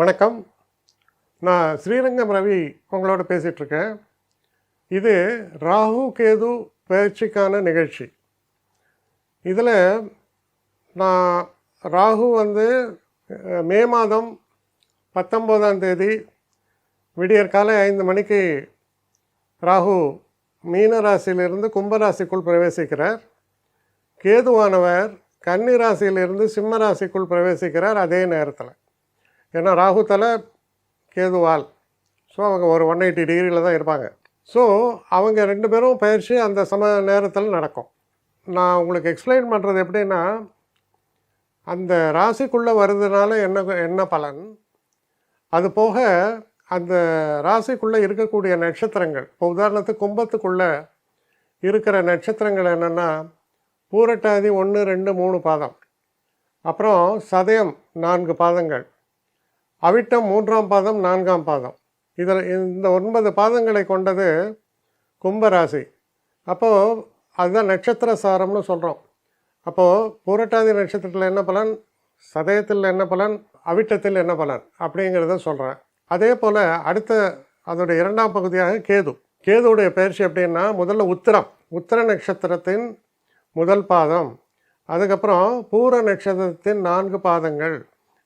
வணக்கம். நான் ஸ்ரீரங்கம் ரவி உங்களோட பேசிகிட்ருக்கேன். இது ராகு கேது பயிற்சிக்கான நிகழ்ச்சி. இதில் நான் ராகு வந்து மே மாதம் பத்தொம்போதாம் தேதி விடியற் காலை ஐந்து மணிக்கு ராகு மீன ராசியிலிருந்து கும்பராசிக்குள் பிரவேசிக்கிறார். கேதுவானவர் கன்னி ராசியிலிருந்து சிம்ம ராசிக்குள் பிரவேசிக்கிறார் அதே நேரத்தில். ஏன்னா ராகு தலை கேதுவால். ஸோ அவங்க ஒரு ஒன் எயிட்டி டிகிரியில் தான் இருப்பாங்க. ஸோ அவங்க ரெண்டு பேரும் பயிற்சி அந்த சம நேரத்தில் நடக்கும். நான் உங்களுக்கு எக்ஸ்பிளைன் பண்ணுறது எப்படின்னா அந்த ராசிக்குள்ளே வருதுனால என்ன என்ன பலன்? அது போக அந்த ராசிக்குள்ளே இருக்கக்கூடிய நட்சத்திரங்கள் இப்போ உதாரணத்துக்கு கும்பத்துக்குள்ளே இருக்கிற நட்சத்திரங்கள் என்னென்னா பூரட்டாதி ஒன்று ரெண்டு மூணு பாதம். அப்புறம் சதயம் நான்கு பாதங்கள். அவிட்டம் மூன்றாம் பாதம் நான்காம் பாதம். இதில் இந்த ஒன்பது பாதங்களை கொண்டது கும்பராசி. அப்போது அதுதான் நட்சத்திர சாரம்னு சொல்கிறோம் அப்போது பூரட்டாதி நட்சத்திரத்தில் என்ன பலன்? சதயத்தில் என்ன பலன்? அவிட்டத்தில் என்ன பலன்? அப்படிங்கிறத சொல்கிறேன் அதே போல் அடுத்த அதோடைய இரண்டாம் பகுதியாக கேது. கேதுவுடைய பயிற்சி எப்படின்னா முதல்ல உத்திரம். உத்திர நட்சத்திரத்தின் முதல் பாதம். அதுக்கப்புறம் பூர நட்சத்திரத்தின் நான்கு பாதங்கள்.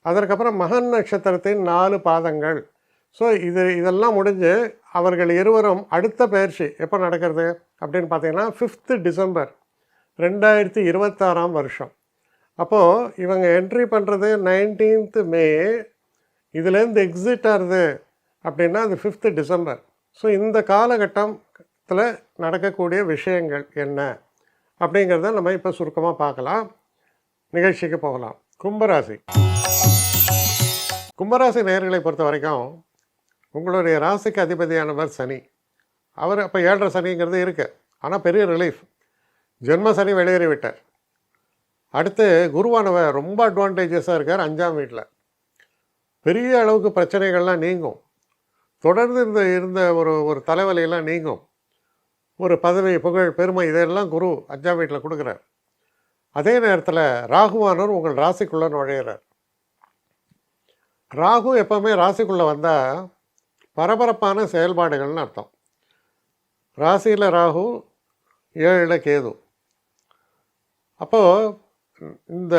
அதற்கப்புறம் மகன் நட்சத்திரத்தின் நாலு பாதங்கள். ஸோ இது இதெல்லாம் முடிஞ்சு அவர்கள் இருவரும் அடுத்த பயிற்சி எப்போ நடக்கிறது அப்படின்னு பார்த்தீங்கன்னா ஃபிஃப்த்து டிசம்பர் ரெண்டாயிரத்தி இருபத்தாறாம் வருஷம். அப்போது இவங்க என்ட்ரி பண்ணுறது நைன்டீன்த்து மே இதுலேருந்து எக்ஸிட் ஆகுது அப்படின்னா அது ஃபிஃப்த்து டிசம்பர் ஸோ இந்த காலகட்டத்தில் நடக்கக்கூடிய விஷயங்கள் என்ன அப்படிங்கிறத நம்ம இப்போ சுருக்கமாக பார்க்கலாம். நிகழ்ச்சிக்கு போகலாம். கும்பராசி. கும்பராசி நேர்களை பொறுத்த வரைக்கும் உங்களுடைய ராசிக்கு அதிபதியானவர் சனி. அவர் அப்போ ஏழரை சனிங்கிறது இருக்குது ஆனால் பெரிய ரிலீஃப் ஜென்ம சனி வெளியேறி விட்டார். அடுத்து குருவானவர் ரொம்ப அட்வான்டேஜஸாக இருக்கார் அஞ்சாம் வீட்டில் பெரிய அளவுக்கு பிரச்சனைகள்லாம் நீங்கும். தொடர்ந்து இருந்த இருந்த ஒரு ஒரு தலைவலியெல்லாம் நீங்கும். ஒரு பதவி புகழ் பெருமை இதெல்லாம் குரு அஞ்சாம் வீட்டில் கொடுக்குறார். அதே நேரத்தில் ராகுவானவர் உங்கள் ராசிக்குள்ளே நுழையிறார். ராகு எப்போவுமே ராசிக்குள்ளே வந்தால் பரபரப்பான செயல்பாடுகள்னு அர்த்தம். ராசியில் ராகு ஏழில் கேது. அப்போது இந்த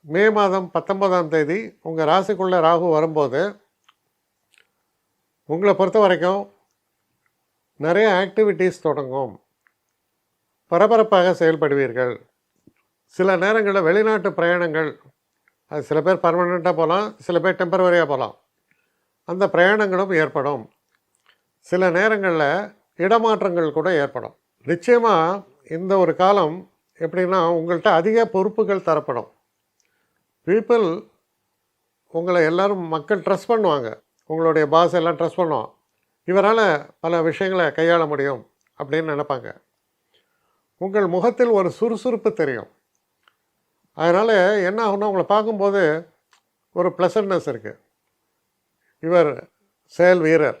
மே மாதம் பத்தொன்பதாம் தேதி உங்கள் ராசிக்குள்ளே ராகு வரும்போது உங்களை பொறுத்த வரைக்கும் நிறைய ஆக்டிவிட்டீஸ் தொடங்கும். பரபரப்பாக செயல்படுவீர்கள். சில நேரங்களில் வெளிநாட்டு பிரயாணங்கள் அது சில பேர் பர்மனெண்ட்டாக போகலாம் சில பேர் டெம்பரவரியாக போகலாம். அந்த பிரயாணங்களும் ஏற்படும். சில நேரங்களில் இடமாற்றங்கள் கூட ஏற்படும். நிச்சயமாக இந்த ஒரு காலம் எப்படின்னா உங்கள்கிட்ட அதிக பொறுப்புகள் தரப்படும். பீப்புள் உங்களை எல்லோரும் மக்கள் ட்ரஸ்ட் பண்ணுவாங்க. உங்களுடைய பாஸ் எல்லாம் ட்ரஸ்ட் பண்ணுவோம் இவரால் பல விஷயங்களை கையாள முடியும் அப்படின்னு நினைப்பாங்க. உங்கள் முகத்தில் ஒரு சுறுசுறுப்பு தெரியும். அதனால் என்ன ஆகும்னா உங்களை பார்க்கும்போது ஒரு ப்ளசன்ட்னஸ் இருக்குது இவர் செயல் வீரர்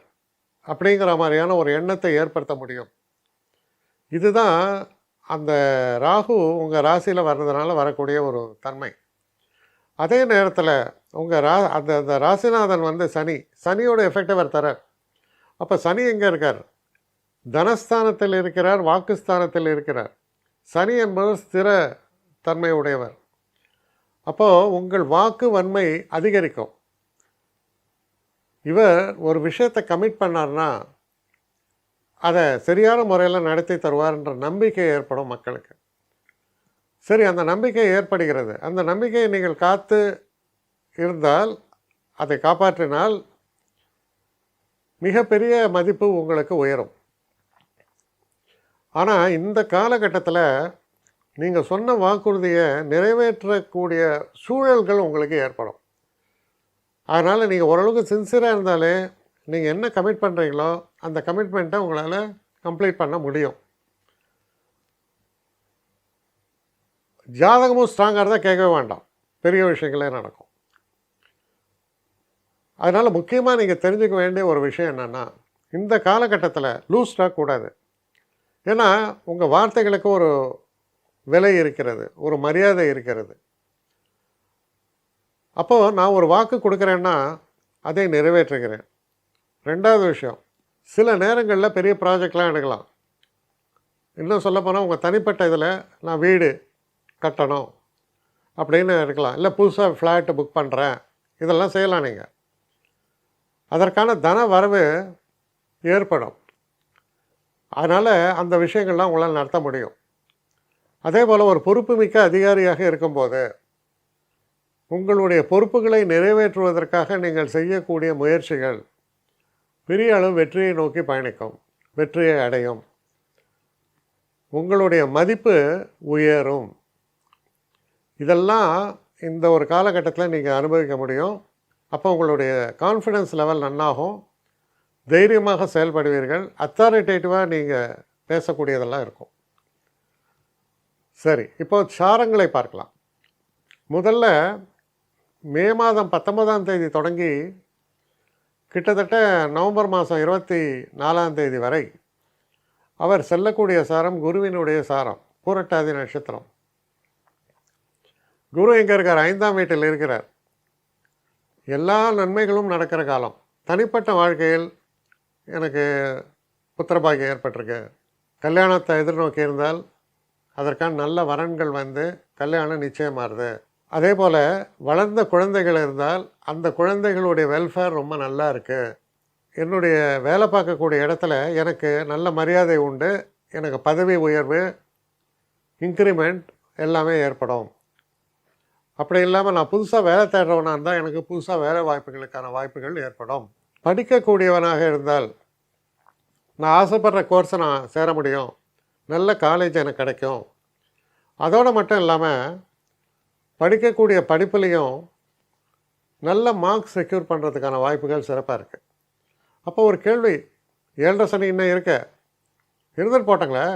அப்படிங்கிற மாதிரியான ஒரு எண்ணத்தை ஏற்படுத்த முடியும். இதுதான் அந்த ராகு உங்கள் ராசியில் வர்றதுனால வரக்கூடிய ஒரு தன்மை. அதே நேரத்தில் உங்கள் ரா அந்த அந்த ராசிநாதன் வந்து சனி. சனியோட எஃபெக்ட் அவர் தரார் அப்போ சனி எங்கே இருக்கார்? தனஸ்தானத்தில் இருக்கிறார் வாக்குஸ்தானத்தில் இருக்கிறார். சனி என்பவர் ஸ்திர தன்மை உடையவர் அப்போது உங்கள் வாக்கு வன்மை அதிகரிக்கும். இவர் ஒரு விஷயத்தை கமிட் பண்ணார்னா அதை சரியான முறையில் நடத்தி தருவார்ன்ற நம்பிக்கை ஏற்படும் மக்களுக்கு. சரி அந்த நம்பிக்கை ஏற்படுகிறது. அந்த நம்பிக்கையை நீங்கள் காத்து இருந்தால் அதை காப்பாற்றினால் மிகப்பெரிய மதிப்பு உங்களுக்கு உயரும். ஆனால் இந்த காலகட்டத்தில் நீங்கள் சொன்ன வாக்குறுதியை நிறைவேற்றக்கூடிய சூழல்கள் உங்களுக்கு ஏற்படும். அதனால் நீங்கள் ஓரளவுக்கு சின்சியராக இருந்தாலே நீங்கள் என்ன கமிட் பண்ணுறீங்களோ அந்த கமிட்மெண்ட்டை உங்களால் கம்ப்ளீட் பண்ண முடியும். ஜாதகமும் ஸ்ட்ராங்காக இருந்தால் கேட்கவே வேண்டாம். பெரிய விஷயங்களே நடக்கும். அதனால் முக்கியமாக நீங்கள் தெரிஞ்சுக்க வேண்டிய ஒரு விஷயம் என்னென்னா இந்த காலகட்டத்தில் லூஸ்டாக கூடாது. ஏன்னா உங்கள் வார்த்தைகளுக்கு ஒரு விலை இருக்கிறது ஒரு மரியாதை இருக்கிறது. அப்போது நான் ஒரு வாக்கு கொடுக்குறேன்னா அதை நிறைவேற்றுகிறேன். ரெண்டாவது விஷயம் சில நேரங்களில் பெரிய ப்ராஜெக்ட்லாம் எடுக்கலாம். இன்னும் சொல்லப்போனால் உங்கள் தனிப்பட்ட இதில் நான் வீடு கட்டணும் அப்படின்னு இருக்கலாம் இல்லை புதுசாக ஃப்ளாட்டு புக் பண்ணுறேன் இதெல்லாம் செய்யலாம் நீங்கள் அதற்கான தன வரவு ஏற்படும். அதனால் அந்த விஷயங்கள்லாம் உங்களால் நடத்த முடியும். அதே போல் ஒரு பொறுப்புமிக்க அதிகாரியாக இருக்கும்போது உங்களுடைய பொறுப்புகளை நிறைவேற்றுவதற்காக நீங்கள் செய்யக்கூடிய முயற்சிகள் பெரிய அளவு வெற்றியை நோக்கி பயணிக்கும் வெற்றியை அடையும். உங்களுடைய மதிப்பு உயரும். இதெல்லாம் இந்த ஒரு காலகட்டத்தில் நீங்கள் அனுபவிக்க முடியும். அப்போ உங்களுடைய கான்ஃபிடென்ஸ் லெவல் நன்னாகும். தைரியமாக செயல்படுவீர்கள். அத்தாரிட்டேட்டிவாக நீங்கள் பேசக்கூடியதெல்லாம் இருக்கும். சரி இப்போ சாரங்களை பார்க்கலாம். முதல்ல மே மாதம் பத்தொன்பதாம் தேதி தொடங்கி கிட்டத்தட்ட நவம்பர் மாதம் இருபத்தி நாலாம் தேதி வரை அவர் செல்லக்கூடிய சாரம் குருவினுடைய சாரம் பூரட்டாதி நட்சத்திரம். குரு எங்கே இருக்கார்? ஐந்தாம் வீட்டில் இருக்கிறார். எல்லா நன்மைகளும் நடக்கிற காலம். தனிப்பட்ட வாழ்க்கையில் எனக்கு புத்திரபாகியம் ஏற்பட்டிருக்கு. கல்யாணத்தை எதிர்நோக்கி இருந்தால் அதற்கான நல்ல வரன்கள் வந்து கல்யாணம் நிச்சயமாகுது அதே போல் வளர்ந்த குழந்தைகள் இருந்தால் அந்த குழந்தைகளுடைய வெல்ஃபேர் ரொம்ப நல்லா இருக்குது என்னுடைய வேலை பார்க்கக்கூடிய இடத்துல எனக்கு நல்ல மரியாதை உண்டு எனக்கு பதவி உயர்வு இன்க்ரிமெண்ட் எல்லாமே ஏற்படும். அப்படி இல்லாமல் நான் புதுசாக வேலை தேடுறவனாக இருந்தால் எனக்கு புதுசாக வேலை வாய்ப்புகளுக்கான வாய்ப்புகள் ஏற்படும். படிக்கக்கூடியவனாக இருந்தால் நான் ஆசைப்படுற கோர்ஸை நான் சேர முடியும். நல்ல காலேஜ் எனக்கு கிடைக்கும். அதோடு மட்டும் இல்லாமல் படிக்கக்கூடிய படிப்புலேயும் நல்ல மார்க்ஸ் செக்யூர் பண்ணுறதுக்கான வாய்ப்புகள் சிறப்பாக இருக்குது அப்போ ஒரு கேள்வி ஏழரை சனி இன்னும் இருக்க? இருந்துட்டு போட்டாங்களே.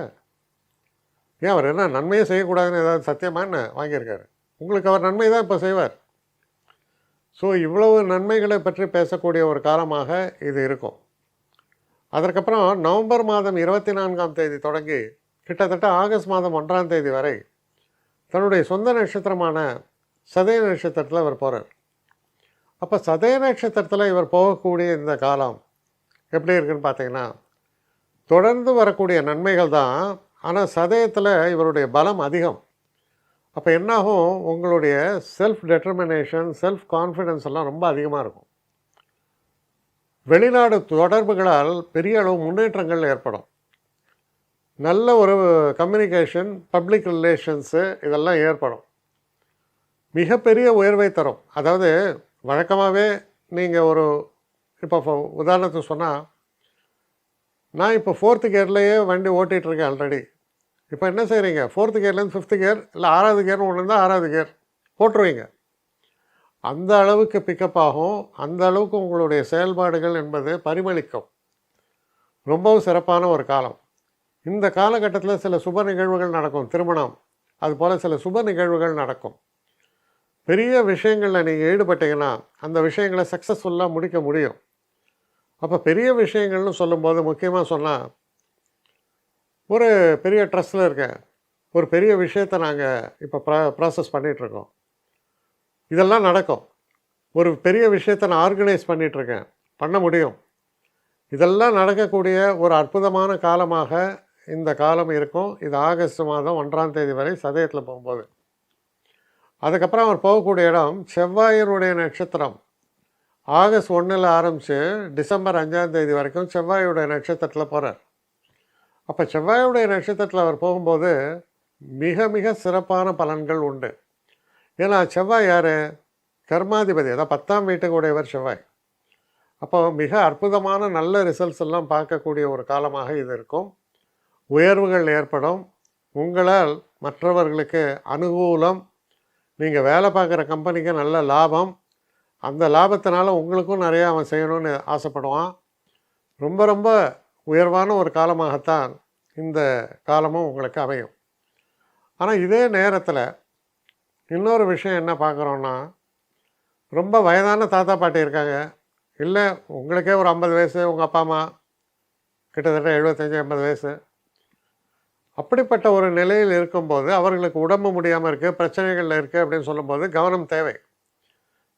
ஏன் அவர் என்ன நன்மையே செய்யக்கூடாதுன்னு ஏதாவது சத்தியமானு வாங்கியிருக்காரு? உங்களுக்கு அவர் நன்மை தான் இப்போ செய்வார். ஸோ இவ்வளவு நன்மைகளை பற்றி பேசக்கூடிய ஒரு காலமாக இது இருக்கும். அதற்கப்புறம் நவம்பர் மாதம் இருபத்தி நான்காம் தேதி தொடங்கி கிட்டத்தட்ட ஆகஸ்ட் மாதம் ஒன்றாம் தேதி வரை தன்னுடைய சொந்த நட்சத்திரமான சதய நட்சத்திரத்தில் இவர் போகிறார் அப்போ சதய நட்சத்திரத்தில் இவர் போகக்கூடிய இந்த காலம் எப்படி இருக்குன்னு பார்த்தீங்கன்னா தொடர்ந்து வரக்கூடிய நன்மைகள் தான் ஆனால் சதயத்தில் இவருடைய பலம் அதிகம். அப்போ என்னாகும்? உங்களுடைய செல்ஃப் டெட்டர்மினேஷன் செல்ஃப் கான்ஃபிடென்ஸ் எல்லாம் ரொம்ப அதிகமாக இருக்கும். வெளிநாடு தொடர்புகளால் பெரிய அளவு முன்னேற்றங்கள் ஏற்படும். நல்ல ஒரு கம்யூனிகேஷன் பப்ளிக் ரிலேஷன்ஸு இதெல்லாம் ஏற்படும். மிகப்பெரிய உயர்வை தரும். அதாவது வழக்கமாகவே நீங்கள் ஒரு இப்போ உதாரணத்துக்கு சொன்னால் நான் இப்போ ஃபோர்த்து கியர்லேயே வண்டி ஓட்டிகிட்ருக்கேன் ஆல்ரெடி இப்போ என்ன செய்கிறீங்க ஃபோர்த்து கியர்லேருந்து ஃபிஃப்த்து கியர் இல்லை ஆறாவது கியர்னு ஒன்று இருந்தால் ஆறாவது கியர் போட்டுருவீங்க. அந்த அளவுக்கு பிக்கப் ஆகும். அந்த அளவுக்கு உங்களுடைய செயல்பாடுகள் என்பது பரிமளிக்கும். ரொம்பவும் சிறப்பான ஒரு காலம். இந்த காலகட்டத்தில் சில சுப நிகழ்வுகள் நடக்கும். திருமணம். அதுபோல் சில சுப நிகழ்வுகள் நடக்கும். பெரிய விஷயங்களில் நீங்கள் ஈடுபட்டீங்கன்னா அந்த விஷயங்களை சக்ஸஸ்ஃபுல்லாக முடிக்க முடியும். அப்போ பெரிய விஷயங்கள்னு சொல்லும்போது முக்கியமாக சொன்னால் ஒரு பெரிய ட்ரஸ்ட்டில் இருக்கேன். ஒரு பெரிய விஷயத்தை நாங்கள் இப்போ ப்ரா ப்ராசஸ் பண்ணிகிட்ருக்கோம் இதெல்லாம் நடக்கும். ஒரு பெரிய விஷயத்தை நான் ஆர்கனைஸ் பண்ணிகிட்ருக்கேன் பண்ண முடியும். இதெல்லாம் நடக்கக்கூடிய ஒரு அற்புதமான காலமாக இந்த காலம் இருக்கும். இது ஆகஸ்ட் மாதம் ஒன்றாம் தேதி வரை சதயத்தில் போகும்போது. அதுக்கப்புறம் அவர் போகக்கூடிய இடம் செவ்வாயினுடைய நட்சத்திரம். ஆகஸ்ட் ஒன்றில் ஆரம்பித்து டிசம்பர் அஞ்சாம் தேதி வரைக்கும் செவ்வாயுடைய நட்சத்திரத்தில் போகிறார் அப்போ செவ்வாயுடைய நட்சத்திரத்தில் அவர் போகும்போது மிக மிக சிறப்பான பலன்கள் உண்டு. ஏன்னா செவ்வாய் யார்? கர்மாதிபதி. அதான் பத்தாம் வீட்டுக்கு உடையவர் செவ்வாய். அப்போ மிக அற்புதமான நல்ல ரிசல்ட்ஸ் எல்லாம் பார்க்கக்கூடிய ஒரு காலமாக இது இருக்கும். உயர்வுகள் ஏற்படும். உங்களால் மற்றவர்களுக்கு அனுகூலம். நீங்கள் வேலை பார்க்குற கம்பெனிக்கு நல்ல லாபம். அந்த லாபத்தினால உங்களுக்கும் நிறையா அவன் செய்யணும்னு ஆசைப்படுவான். ரொம்ப ரொம்ப உயர்வான ஒரு காலமாகத்தான் இந்த காலமும் உங்களுக்கு அமையும். ஆனால் இதே நேரத்தில் இன்னொரு விஷயம் என்ன பார்க்குறோன்னா ரொம்ப வயதான தாத்தா பாட்டி இருக்காங்க. இல்லை உங்களுக்கே ஒரு ஐம்பது வயசு உங்கள் அப்பா அம்மா கிட்டத்தட்ட எழுபத்தஞ்சி ஐம்பது வயசு. அப்படிப்பட்ட ஒரு நிலையில் இருக்கும்போது அவர்களுக்கு உடம்பு முடியாமல் இருக்குது பிரச்சனைகளில் இருக்குது அப்படின்னு சொல்லும்போது கவனம் தேவை.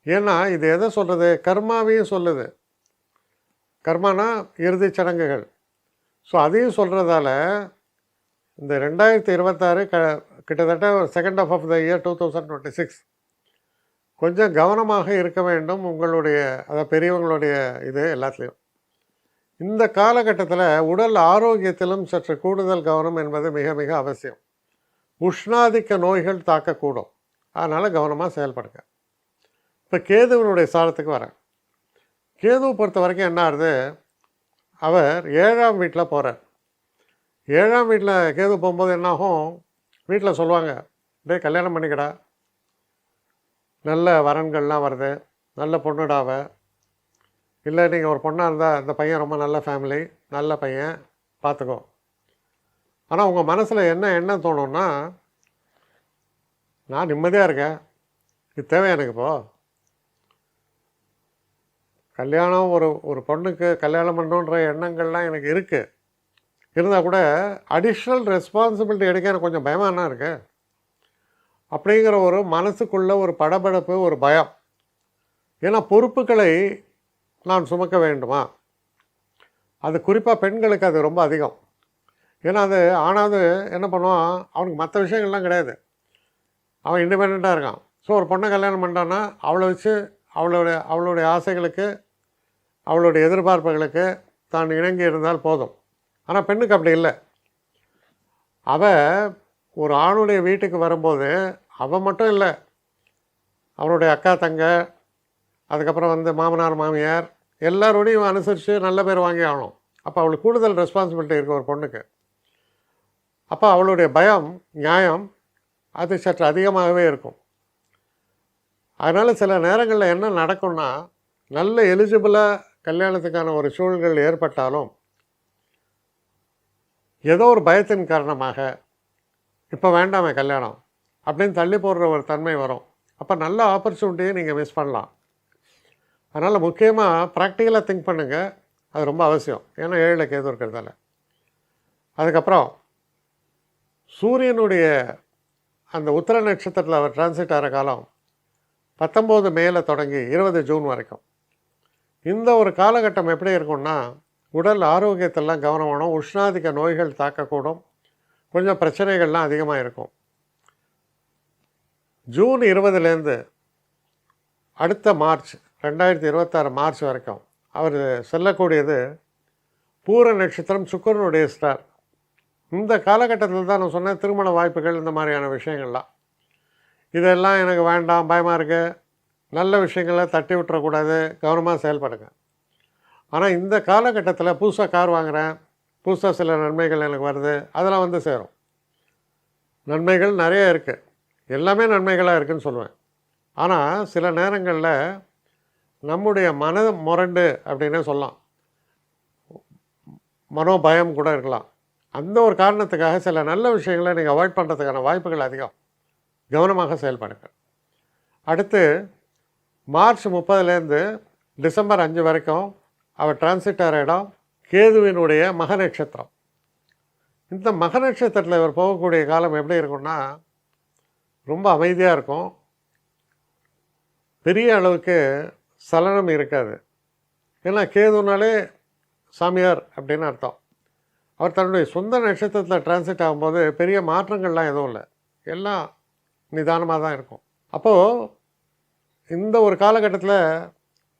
ஏன்னா இது எதை சொல்கிறது கர்மாவையும் சொல்லுது. கர்மானா இறுதிச் சடங்குகள். ஸோ அதையும் சொல்கிறதால இந்த ரெண்டாயிரத்தி இருபத்தாறு க கிட்டத்தட்ட ஒரு second of of the year two thousand twenty six கொஞ்சம் கவனமாக இருக்க வேண்டும் உங்களுடைய அதாவது பெரியவங்களுடைய இது எல்லாத்துலேயும். இந்த காலகட்டத்தில் உடல் ஆரோக்கியத்திலும் சற்று கூடுதல் கவனம் என்பது மிக மிக அவசியம். உஷ்ணாதிக்க நோய்கள் தாக்கக்கூடும். அதனால் கவனமாக செயல்படுங்க. இப்போ கேதுவனுடைய சாரத்துக்கு வரேன். கேதுவை பொறுத்த வரைக்கும் என்ன ஆகுது அவர் ஏழாம் வீட்டில் போகிறார் ஏழாம் வீட்டில் கேது போகும்போது என்னாகும் வீட்டில் சொல்லுவாங்க டேய் கல்யாணம் பண்ணிக்கடா. நல்ல வரன்கள்லாம் வருது. நல்ல பொண்ணுடாவ இல்லை நீங்கள் ஒரு பொண்ணாக இருந்தால் இந்த பையன் ரொம்ப நல்ல ஃபேமிலி நல்ல பையன். பார்த்துக்கோ. ஆனால் உங்கள் மனசில் என்ன என்ன தோணும்னா நான் நிம்மதியாக இருக்கேன். இது தேவை எனக்கு இப்போ. கல்யாணம் ஒரு ஒரு பொண்ணுக்கு கல்யாணம் பண்ணணுன்ற எண்ணங்கள்லாம் எனக்கு இருக்குது. இருந்தால் கூட அடிஷ்னல் ரெஸ்பான்சிபிலிட்டி எடுக்க எனக்கு கொஞ்சம் பயமாக என்ன இருக்கு? அப்படிங்கிற ஒரு மனசுக்குள்ள ஒரு படபடப்பு ஒரு பயம். ஏன்னா பொறுப்புகளை நான் சுமக்க வேண்டுமா? அது குறிப்பாக பெண்களுக்கு அது ரொம்ப அதிகம். ஏன்னா அது ஆனாவது என்ன பண்ணுவான்? அவனுக்கு மற்ற விஷயங்கள்லாம் கிடையாது. அவன் இண்டிபெண்ட்டாக இருக்கான். ஸோ ஒரு பொண்ணை கல்யாணம் பண்ணிட்டான்னா அவளை வச்சு அவளுடைய அவளுடைய ஆசைகளுக்கு அவளுடைய எதிர்பார்ப்புகளுக்கு தான் இணங்கி இருந்தால் போதும். ஆனால் பெண்ணுக்கு அப்படி இல்லை. அவ ஒரு ஆணுடைய வீட்டுக்கு வரும்போது அவன் மட்டும் இல்லை. அவனுடைய அக்கா தங்க அதுக்கப்புறம் வந்து மாமனார் மாமியார் எல்லாரோடையும் அனுசரித்து நல்ல பேர் வாங்கி ஆகணும். அப்போ அவளுக்கு கூடுதல் ரெஸ்பான்சிபிலிட்டி இருக்குது ஒரு பொண்ணுக்கு. அப்போ அவளுடைய பயம் நியாயம் அது சற்று அதிகமாகவே இருக்கும். அதனால் சில நேரங்களில் என்ன நடக்கும்னா நல்ல எலிஜிபிளாக கல்யாணத்துக்கான ஒரு சூழல்கள் ஏற்பட்டாலும் ஏதோ ஒரு பயத்தின் காரணமாக இப்போ வேண்டாமே கல்யாணம் அப்படின்னு தள்ளி போடுற ஒரு தன்மை வரும். அப்போ நல்ல ஆப்பர்ச்சுனிட்டியை நீங்கள் மிஸ் பண்ணலாம். அதனால் முக்கியமாக ப்ராக்டிக்கலாக திங்க் பண்ணுங்கள் அது ரொம்ப அவசியம். ஏன்னா ஏழில் கேது இருக்கிறதால. அதுக்கப்புறம் சூரியனுடைய அந்த உத்தர நட்சத்திரத்தில் அவர் டிரான்சிட் ஆகிற காலம் பத்தொம்போது மேலே தொடங்கி இருபது ஜூன் வரைக்கும். இந்த ஒரு காலகட்டம் எப்படி இருக்கும்னா உடல் ஆரோக்கியத்தெல்லாம் கவனமானோம். உஷ்ணாதிக உஷ்ணாதிக்க நோய்கள் தாக்கக்கூடும். கொஞ்சம் பிரச்சனைகள்லாம் அதிகமாக இருக்கும் ஜூன் இருபதுலேருந்து அடுத்த மார்ச் ரெண்டாயிரத்தி இருபத்தாறு மார்ச் வரைக்கும் அவர் செல்லக்கூடியது பூர நட்சத்திரம் சுக்கரனுடைய ஸ்டார். இந்த காலகட்டத்தில் தான் நான் சொன்னேன் திருமண வாய்ப்புகள் இந்த மாதிரியான விஷயங்கள்லாம். இதெல்லாம் எனக்கு வேண்டாம் பயமாக இருக்குது நல்ல விஷயங்களை தட்டி விட்டுறக்கூடாது கவனமாக செயல்படுங்க. ஆனால் இந்த காலகட்டத்தில் புதுசாக கார் வாங்குகிறேன் புதுசாக சில நன்மைகள் எனக்கு வருது அதெல்லாம் வந்து சேரும். நன்மைகள் நிறைய இருக்குது எல்லாமே நன்மைகளாக இருக்குன்னு சொல்லுவேன். ஆனால் சில நேரங்களில் நம்முடைய மன முரண்டு அப்படின்னே சொல்லலாம். மனோபயம் கூட இருக்கலாம். அந்த ஒரு காரணத்துக்காக சில நல்ல விஷயங்களை நீங்கள் அவாய்ட் பண்ணுறதுக்கான வாய்ப்புகள் அதிகம். கவனமாக செயல்படுங்க அடுத்து மார்ச் முப்பதுலேருந்து டிசம்பர் அஞ்சு வரைக்கும் அவர் டிரான்சிட் ஆகிற இடம் கேதுவினுடைய மக நட்சத்திரம் இந்த மக நட்சத்திரத்தில் இவர் போகக்கூடிய காலம் எப்படி இருக்கும்னா ரொம்ப அமைதியாக இருக்கும். பெரிய அளவுக்கு சலனம் இருக்காது. ஏன்னா கேதுனாலே சாமியார் அப்படின்னு அர்த்தம். அவர் தன்னுடைய சொந்த நட்சத்திரத்தில் டிரான்சிட் ஆகும்போது பெரிய மாற்றங்கள்லாம் எதுவும் இல்லை. எல்லாம் நிதானமாக தான் இருக்கும். அப்போது இந்த ஒரு காலகட்டத்தில்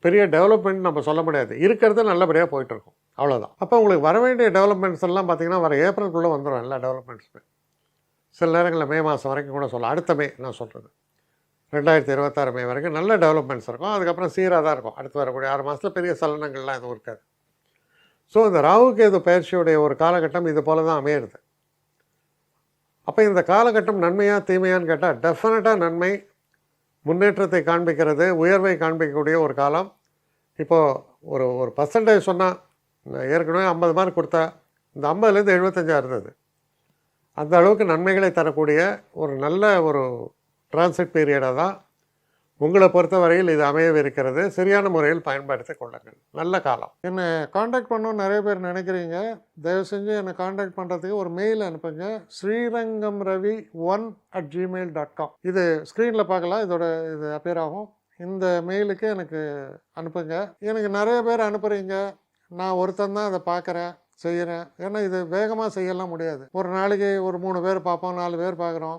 பெரிய டெவலப்மெண்ட் நம்ம சொல்ல முடியாது. இருக்கிறது நல்லபடியாக போயிட்டுருக்கும். அவ்வளோதான் அப்போ உங்களுக்கு வர வேண்டிய டெவலப்மெண்ட்ஸ் எல்லாம் பார்த்தீங்கன்னா வர ஏப்ரலுக்குள்ளே வந்துடும் எல்லா டெவலப்மெண்ட்ஸுமே சில நேரங்களில் மே மாதம் வரைக்கும் கூட சொல்லலாம். அடுத்த மே நான் சொல்கிறது ரெண்டாயிரத்தி இருபத்தாறு மே வரைக்கும் நல்ல டெவலப்மெண்ட்ஸ் இருக்கும். அதுக்கப்புறம் சீராக தான் இருக்கும். அடுத்து வரக்கூடிய ஆறு மாதத்தில் பெரிய சலனங்கள்லாம் எதுவும் இருக்காது. ஸோ இந்த ராகு பயிற்சியுடைய ஒரு காலகட்டம் இது போல தான் அமையிறது. அப்போ இந்த காலகட்டம் நன்மையாக தீமையான்னு கேட்டால் டெஃபினட்டாக நன்மை முன்னேற்றத்தை காண்பிக்கிறது உயர்வை காண்பிக்கக்கூடிய ஒரு காலம். இப்போது ஒரு ஒரு பர்சன்டேஜ் சொன்னால் நான் ஏற்கனவே ஐம்பது மார்க் கொடுத்தா இந்த ஐம்பதுலேருந்து எழுபத்தஞ்சாக இருந்தது. அந்த அளவுக்கு நன்மைகளை தரக்கூடிய ஒரு நல்ல ஒரு டிரான்சிட் பீரியடாக தான் உங்களை பொறுத்தவரையில் இது அமையவிருக்கிறது. சரியான முறையில் பயன்படுத்தி கொள்ளுங்கள். நல்ல காலம். என்னை காண்டாக்ட் பண்ணணும்னு நிறைய பேர் நினைக்கிறீங்க. தயவு செஞ்சு என்னை காண்டாக்ட் பண்ணுறதுக்கு ஒரு மெயில் அனுப்புங்க. Srirangam Ravi one at Gmail dot com இது ஸ்க்ரீனில் பார்க்கலாம். இதோட இது அப்பியர் ஆகும். இந்த மெயிலுக்கு எனக்கு அனுப்புங்க. எனக்கு நிறைய பேர் அனுப்புகிறீங்க நான் ஒருத்தன் தான் அதை பார்க்குறேன் செய்கிறேன் ஏன்னா இது வேகமாக செய்யலாம் முடியாது. ஒரு நாளைக்கு ஒரு மூணு பேர் பார்ப்போம் நாலு பேர் பார்க்குறோம்.